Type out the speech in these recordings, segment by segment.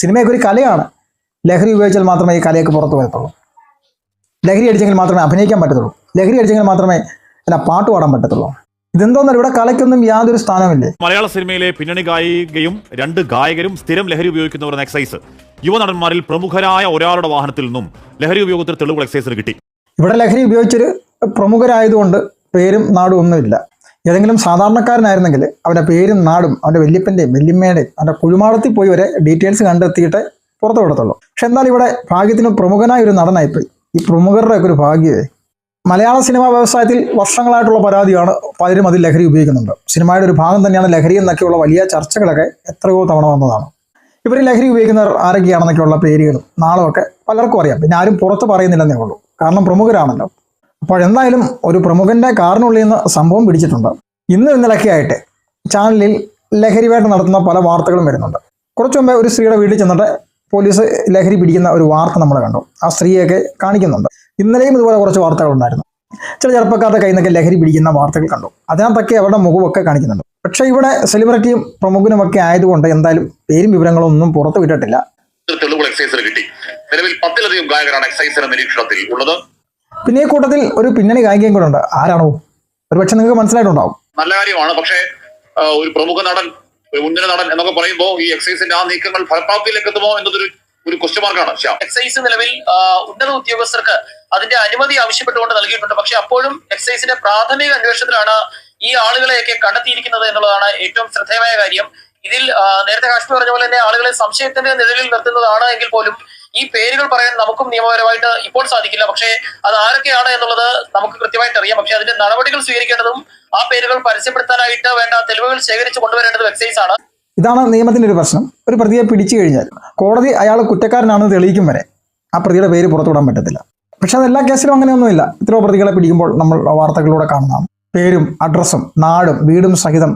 സിനിമയൊക്കെ ഒരു കലയാണ്. ലഹരി ഉപയോഗിച്ചാൽ മാത്രമേ ഈ കലയൊക്കെ പുറത്തു വരത്തുള്ളൂ ലഹരി അടിച്ചെങ്കിൽ മാത്രമേ അഭിനയിക്കാൻ പറ്റത്തുള്ളൂ. ലഹരി അടിച്ചെങ്കിൽ മാത്രമേ എന്നാ പാട്ട് പാടാൻ പറ്റത്തുള്ളൂ. ഇതെന്തോന്നല്ല ഇവിടെ കലയ്ക്കൊന്നും യാതൊരു സ്ഥാനമില്ലേ മലയാള സിനിമയിലെ പിന്നണി ഗായികയും രണ്ട് ഗായകരും സ്ഥിരം ലഹരി ഉപയോഗിക്കുന്നവർ ഒരു എക്സൈസ് യുവനടന്മാരിൽ പ്രമുഖരായ ഒരാളുടെ വാഹനത്തിൽ നിന്നും ലഹരി ഉപയോഗത്തിൽ തെളിവുകൾ എക്സൈസിന് കിട്ടി. ഇവിടെ ലഹരി ഉപയോഗിച്ചൊരു പ്രമുഖരായതുകൊണ്ട് പേരും നാടും ഒന്നുമില്ല. ഏതെങ്കിലും സാധാരണക്കാരനായിരുന്നെങ്കിൽ അവന്റെ പേരും നാടും അവന്റെ വല്യപ്പന്റെയും വല്യമ്മയുടെയും അവന്റെ കുഴിമാടത്തിൽ പോയി വരെ ഡീറ്റെയിൽസ് കണ്ടെത്തിയിട്ട് പുറത്തു വിടത്തുള്ളൂ. പക്ഷെ എന്നാൽ ഇവിടെ ഭാഗ്യത്തിന് പ്രമുഖനായ ഒരു നടനായിപ്പോയി. ഈ പ്രമുഖരുടെ ഒരു ഭാഗ്യമേ മലയാള സിനിമാ വ്യവസായത്തിൽ വർഷങ്ങളായിട്ടുള്ള പരാതിയാണ് പലരും അതിൽ ലഹരി ഉപയോഗിക്കുന്നുണ്ട്. സിനിമയുടെ ഒരു ഭാഗം തന്നെയാണ് ലഹരി എന്നൊക്കെയുള്ള വലിയ ചർച്ചകളൊക്കെ എത്രയോ തവണ വന്നതാണ്. ഇവർ ലഹരി ഉപയോഗിക്കുന്നവർ ആരൊക്കെയാണെന്നൊക്കെയുള്ള പേരുകളും നാളുമൊക്കെ പലർക്കും അറിയാം. പിന്നെ ആരും പുറത്ത് പറയുന്നില്ലെന്നേ ഉള്ളൂ. കാരണം പ്രമുഖരാണല്ലോ. അപ്പോൾ എന്തായാലും ഒരു പ്രമുഖന്റെ കാറിനുള്ളിൽ നിന്ന് സംഭവം പിടിച്ചിട്ടുണ്ട്. ഇന്ന് ഇന്നലൊക്കെ ആയിട്ട് ചാനലിൽ ലഹരി വേട്ട നടത്തുന്ന പല വാർത്തകളും വരുന്നുണ്ട്. കുറച്ചു മുമ്പേ ഒരു സ്ത്രീയുടെ വീട്ടിൽ ചെന്നിട്ട് പോലീസ് ലഹരി പിടിക്കുന്ന ഒരു വാർത്ത നമ്മൾ കണ്ടു. ആ സ്ത്രീയൊക്കെ കാണിക്കുന്നുണ്ട്. ഇന്നലെയും ഇതുപോലെ കുറച്ച് വാർത്തകളുണ്ടായിരുന്നു. ചില ചെറുപ്പക്കാരുടെ കയ്യിൽ നിന്നൊക്കെ ലഹരി പിടിക്കുന്ന വാർത്തകൾ കണ്ടു. അതിനകത്തൊക്കെ അവരുടെ മുഖമൊക്കെ കാണിക്കുന്നുണ്ട്. പക്ഷേ ഇവിടെ സെലിബ്രിറ്റിയും പ്രമുഖനുമൊക്കെ ആയതുകൊണ്ട് എന്തായാലും പേരും വിവരങ്ങളും ഒന്നും പുറത്തു വിട്ടിട്ടില്ല തെളിവുകൾ എക്സൈസിന് കിട്ടി. നിലവിൽ പത്തിലധികം ഗായകരാണ് എക്സൈസിന്റെ നിരീക്ഷണത്തിൽ ഉള്ളത്. പിന്നെ ഈ കൂട്ടത്തിൽ ഒരു പിന്നണി ഗായികയും കൂടെ ഉണ്ട്. ആരാണോ? ഒരുപക്ഷെ നിങ്ങൾക്ക് മനസ്സിലായിട്ടുണ്ടാവും. നല്ല കാര്യമാണ്. പക്ഷേ ഒരു പ്രമുഖ നടൻ ഒരു മുന്നണി നടൻ എന്നൊക്കെ പറയുമ്പോൾ ഈ എക്സൈസിന്റെ ആ നീക്കങ്ങൾ ഫലപ്രാപ്തിയിലേക്ക് എത്തുമോ എന്നതൊരു ഒരു ക്വസ്റ്റ്യൻ മാർക്കാണ് എക്സൈസ് നിലവിൽ ഉന്നത ഉദ്യോഗസ്ഥർക്ക് അതിന്റെ അനുമതി ആവശ്യപ്പെട്ടുകൊണ്ട് നൽകിയിട്ടുണ്ട്. പക്ഷെ അപ്പോഴും എക്സൈസിന്റെ പ്രാഥമിക അന്വേഷണത്തിലാണ് ഈ ആളുകളെയൊക്കെ കണ്ടെത്തിയിരിക്കുന്നത് എന്നുള്ളതാണ് ഏറ്റവും ശ്രദ്ധേയമായ കാര്യം. ഇതിൽ നേരത്തെ കാശ്മീർ പറഞ്ഞ പോലെ തന്നെ ആളുകളെ സംശയത്തിന്റെ നിഴലിൽ നിർത്തുന്നതാണ് എങ്കിൽ പോലും ഈ പേരുകൾ പറയാൻ നമുക്കും നിയമപരമായിട്ട് ഇപ്പോൾ സാധിക്കില്ല. പക്ഷേ അത് ആരൊക്കെയാണ് എന്നുള്ളത് നമുക്ക് കൃത്യമായിട്ട് അറിയാം. പക്ഷെ അതിന്റെ നടപടികൾ സ്വീകരിക്കേണ്ടതും ആ പേരുകൾ പരസ്യപ്പെടുത്താനായിട്ട് വേണ്ട തെളിവുകൾ ശേഖരിച്ച് കൊണ്ടുവരേണ്ടത് എക്സൈസ് ആണ്. ഇതാണ് നിയമത്തിന്റെ ഒരു പ്രശ്നം. ഒരു പ്രതിയെ പിടിച്ചു കഴിഞ്ഞാൽ കോടതി അയാൾ കുറ്റക്കാരനാണെന്ന് തെളിയിക്കും വരെ ആ പ്രതിയുടെ പേര് പുറത്തുവിടാൻ പറ്റത്തില്ല. പക്ഷെ അത് എല്ലാ കേസിലും അങ്ങനെയൊന്നുമില്ല. ഇത്രയോ പ്രതികളെ പിടിക്കുമ്പോൾ നമ്മൾ വാർത്തകളിലൂടെ കാണുന്നതാണ്. പേരും അഡ്രസ്സും നാടും വീടും സഹിതം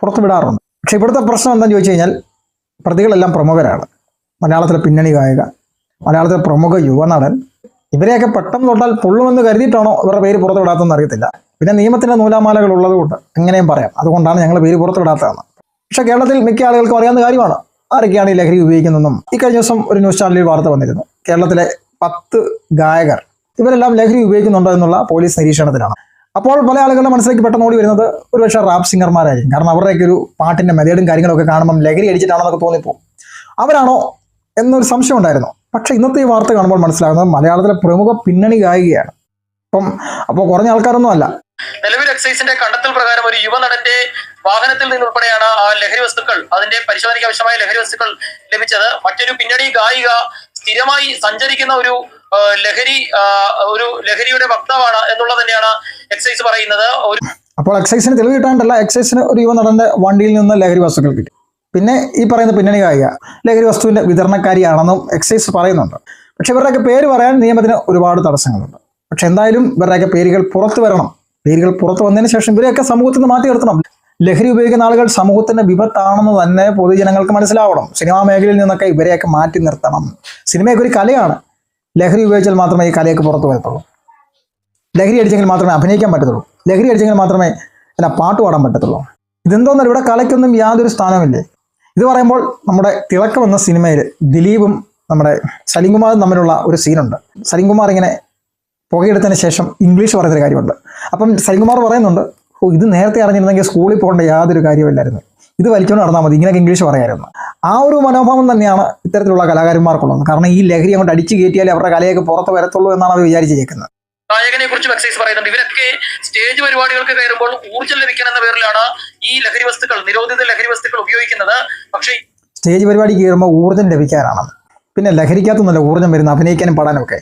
പുറത്തുവിടാറുണ്ട്. പക്ഷെ ഇവിടുത്തെ പ്രശ്നം എന്താണെന്ന് ചോദിച്ചു കഴിഞ്ഞാൽ പ്രതികളെല്ലാം പ്രമുഖരാണ്. മലയാളത്തിലെ പിന്നണി ഗായിക മലയാളത്തിലെ പ്രമുഖ യുവനടൻ. ഇവരെയൊക്കെ പെട്ടെന്ന് തൊട്ടാൽ പൊള്ളുമെന്ന് കരുതിയിട്ടാണോ ഇവരുടെ പേര് പുറത്തു വിടാത്തതെന്ന് അറിയത്തില്ല. പിന്നെ നിയമത്തിന്റെ നൂലാമാലകൾ ഉള്ളതുകൊണ്ട് എങ്ങനെയും പറയാം. അതുകൊണ്ടാണ് ഞങ്ങൾ പേര് പുറത്തു വിടാത്തതെന്ന് പക്ഷെ കേരളത്തിൽ മിക്ക ആളുകൾക്കും അറിയാവുന്ന കാര്യമാണ്. ആരൊക്കെയാണ് ഈ ലഹരി ഉപയോഗിക്കുന്നതെന്നും ഈ കഴിഞ്ഞ ദിവസം ഒരു ന്യൂസ് ചാനലിൽ വാർത്ത വന്നിരുന്നു. കേരളത്തിലെ പത്ത് ഗായകർ ഇവരെല്ലാം ലഹരി ഉപയോഗിക്കുന്നുണ്ടോ എന്നുള്ള പോലീസ് നിരീക്ഷണത്തിലാണ്. അപ്പോൾ പല ആളുകളുടെ മനസ്സിലേക്ക് പെട്ടെന്ന് ഓടി വരുന്നത് ഒരുപക്ഷെ റാപ്പ് സിംഗർമാരായിരിക്കും. കാരണം അവരുടെയൊക്കെ ഒരു പാട്ടിന്റെ മെതേഡും കാര്യങ്ങളൊക്കെ കാണുമ്പം ലഹരി അടിച്ചിട്ടാണെന്നൊക്കെ തോന്നിപ്പോകും അവരാണോ എന്നൊരു സംശയം ഉണ്ടായിരുന്നു. പക്ഷെ ഇന്നത്തെ ഈ വാർത്ത കാണുമ്പോൾ മനസ്സിലാകുന്നത് മലയാളത്തിലെ പ്രമുഖ പിന്നണി ഗായികയാണ്. അപ്പം അപ്പോൾ കുറഞ്ഞ ആൾക്കാരൊന്നും അല്ല. നിലവിൽ എക്സൈസിന്റെ കണ്ടെത്തൽ പ്രകാരം ഒരു യുവനടന്റെ വാഹനത്തിൽ നിന്ന് നിന്നുൾപ്പെടെയാണ് ആ ലഹരി വസ്തുക്കൾ അതിന്റെ പരിശോധനയ്ക്ക് ആവശ്യമായ ലഹരി വസ്തുക്കൾ ലഭിച്ചത്. മറ്റൊരു പിന്നണി ഗായിക സ്ഥിരമായി സഞ്ചരിക്കുന്ന ഒരു ലഹരി ഒരു ലഹരിയുടെ വക്താവാണ് എന്നുള്ളത് തന്നെയാണ് എക്സൈസ് പറയുന്നത്. ഒരു അപ്പോൾ എക്സൈസിന് തെളിവ് കിട്ടാണ്ടല്ല എക്സൈസിന് ഒരു യുവനടന്റെ വണ്ടിയിൽ നിന്ന് ലഹരി വസ്തുക്കൾ കിട്ടി. പിന്നെ ഈ പറയുന്ന പിന്നണി കായിക ലഹരി വസ്തുവിന്റെ വിതരണക്കാരിയാണെന്നും എക്സൈസ് പറയുന്നുണ്ട്. പക്ഷെ ഇവരുടെയൊക്കെ പേര് പറയാൻ നിയമത്തിന് ഒരുപാട് തടസ്സങ്ങളുണ്ട്. പക്ഷെ എന്തായാലും ഇവരുടെയൊക്കെ പേരുകൾ പുറത്തു വരണം. പേരുകൾ പുറത്തു വന്നതിന് ശേഷം ഇവരെയൊക്കെ സമൂഹത്തിൽ നിന്ന് മാറ്റി നിർത്തണം. ലഹരി ഉപയോഗിക്കുന്ന ആളുകൾ സമൂഹത്തിന്റെ വിപത്താണെന്ന് തന്നെ പൊതുജനങ്ങൾക്ക് മനസ്സിലാവണം. സിനിമാ മേഖലയിൽ നിന്നൊക്കെ ഇവരെയൊക്കെ മാറ്റി നിർത്തണം. സിനിമയൊക്കെ ഒരു കലയാണ്. ലഹരി ഉപയോഗിച്ചാൽ മാത്രമേ ഈ കലയൊക്കെ പുറത്തു വരത്തുള്ളൂ. ലഹരി അടിച്ചെങ്കിൽ മാത്രമേ അഭിനയിക്കാൻ പറ്റത്തുള്ളൂ. ലഹരി അടിച്ചെങ്കിൽ മാത്രമേ എന്നാ പാട്ട് പാടാൻ പറ്റത്തുള്ളൂ. ഇതെന്തോന്നല്ല ഇവിടെ കലയ്ക്കൊന്നും യാതൊരു സ്ഥാനമില്ലേ ഇത് പറയുമ്പോൾ നമ്മുടെ തിളക്കം എന്ന സിനിമയിൽ ദിലീപും നമ്മുടെ സലിംകുമാറും തമ്മിലുള്ള ഒരു സീനുണ്ട്. സലിംകുമാർ ഇങ്ങനെ പുകയെടുത്തതിന് ശേഷം ഇംഗ്ലീഷ് പറയുന്നൊരു കാര്യമുണ്ട്. അപ്പം സലിംകുമാർ പറയുന്നുണ്ട് ഓ ഇത് നേരത്തെ അറിഞ്ഞിരുന്നെങ്കിൽ സ്കൂളിൽ പോകേണ്ട യാതൊരു കാര്യമില്ലായിരുന്നു ഇത് വലിച്ചുകൊണ്ട് നടന്നാൽ മതി ഇങ്ങനെയൊക്കെ ഇംഗ്ലീഷ് പറയായിരുന്നു. ആ ഒരു മനോഭാവം തന്നെയാണ് ഇത്തരത്തിലുള്ള കലാകാരന്മാർക്കുള്ളത്. കാരണം ഈ ലഹരി അങ്ങോട്ട് അടിച്ചു കയറ്റിയാലേ അവരുടെ കലയൊക്കെ പുറത്ത് വരത്തുള്ളൂ എന്നാണ് അവർ വിചാരിച്ചിരിക്കുന്നത്. ഗായകനെ കുറിച്ചും എക്സൈസ് പറയുന്നുണ്ട്. ഇവരൊക്കെ സ്റ്റേജ് പരിപാടികൾക്ക് കയറുമ്പോൾ ഊർജം ലഭിക്കണം എന്ന പേരിലാണ് ഈ ലഹരി വസ്തുക്കൾ നിരോധിത ലഹരി വസ്തുക്കൾ ഉപയോഗിക്കുന്നത്. പക്ഷേ സ്റ്റേജ് പരിപാടി കയറുമ്പോൾ ഊർജം ലഭിക്കാനാണ്. പിന്നെ ലഹരിക്കകത്ത് നല്ല ഊർജം വരുന്ന അഭിനയിക്കാനും പാടാനും ഒക്കെ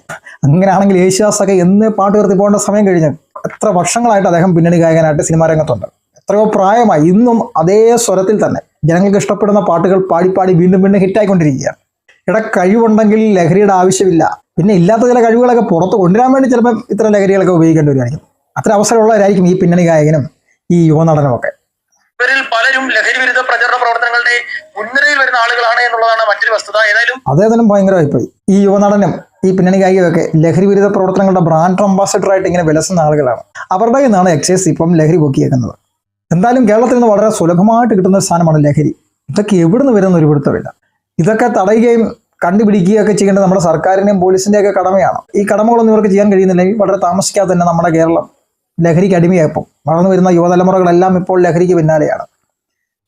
അങ്ങനെയാണെങ്കിൽ യേശുദാസൊക്കെ എന്ന് പാട്ട് കയർത്തി പോകേണ്ട സമയം കഴിഞ്ഞു എത്ര വർഷങ്ങളായിട്ട് അദ്ദേഹം പിന്നണി ഗായകനായിട്ട് സിനിമാ രംഗത്തുണ്ട്. എത്രയോ പ്രായമായി ഇന്നും അതേ സ്വരത്തിൽ തന്നെ ജനങ്ങൾക്ക് ഇഷ്ടപ്പെടുന്ന പാട്ടുകൾ പാടി പാടി വീണ്ടും വീണ്ടും ഹിറ്റായിക്കൊണ്ടിരിക്കുകയാണ് ഇട കഴിവുണ്ടെങ്കിൽ ലഹരിയുടെ ആവശ്യമില്ല. പിന്നെ ഇല്ലാത്ത ചില കഴിവുകളൊക്കെ പുറത്ത് കൊണ്ടുവരാൻ വേണ്ടി ചിലപ്പോൾ ഇത്തരം ലഹരികളൊക്കെ ഉപയോഗിക്കേണ്ടി വരുമായിരിക്കും അത്ര അവസരമുള്ളവരായിരിക്കും ഈ പിന്നണി ഗായകനും ഈ യുവനടനും ഒക്കെ ഇവരിൽ പലരും ലഹരി വിരുദ്ധ പ്രചരണ പ്രവർത്തനങ്ങളുടെ മുൻനിരയിൽ വരുന്ന ആളുകളാണ് എന്നുള്ളതാണ് മറ്റൊരു വസ്തുത. ഏതായാലും അദ്ദേഹത്തിനും ഭയങ്കരമായി പോയി ഈ യുവനടനും ഈ പിന്നണി ഗായികയൊക്കെ ലഹരി വിരുദ്ധ പ്രവർത്തനങ്ങളുടെ ബ്രാൻഡ് അംബാസഡറായിട്ട് ഇങ്ങനെ വിലസുന്ന ആളുകളാണ്. അവരുടെ നിന്നാണ് എക്സൈസ് ഇപ്പം ലഹരി പൊക്കിയേക്കുന്നത്. എന്തായാലും കേരളത്തിൽ നിന്ന് വളരെ സുലഭമായിട്ട് കിട്ടുന്ന ഒരു സാധനമാണ് ലഹരി. ഇതൊക്കെ എവിടുന്ന് വരുന്ന ഒരു പിടുത്തമില്ല. ഇതൊക്കെ തടയുകയും കണ്ടുപിടിക്കുകയൊക്കെ ചെയ്യേണ്ടത് നമ്മുടെ സർക്കാരിന്റെയും പോലീസിന്റെയൊക്കെ കടമയാണ്. ഈ കടമകളൊന്നും ഇവർക്ക് ചെയ്യാൻ കഴിയുന്നില്ലെങ്കിൽ വളരെ താമസിക്കാതെ തന്നെ നമ്മുടെ കേരളം ലഹരിക്ക് അടിമയായപ്പോൾ വളർന്നു വരുന്ന യുവതലമുറകളെല്ലാം ഇപ്പോൾ ലഹരിക്ക് പിന്നാലെയാണ്.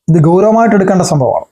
ഇത് ഗൗരവമായിട്ട് എടുക്കേണ്ട സംഭവമാണ്.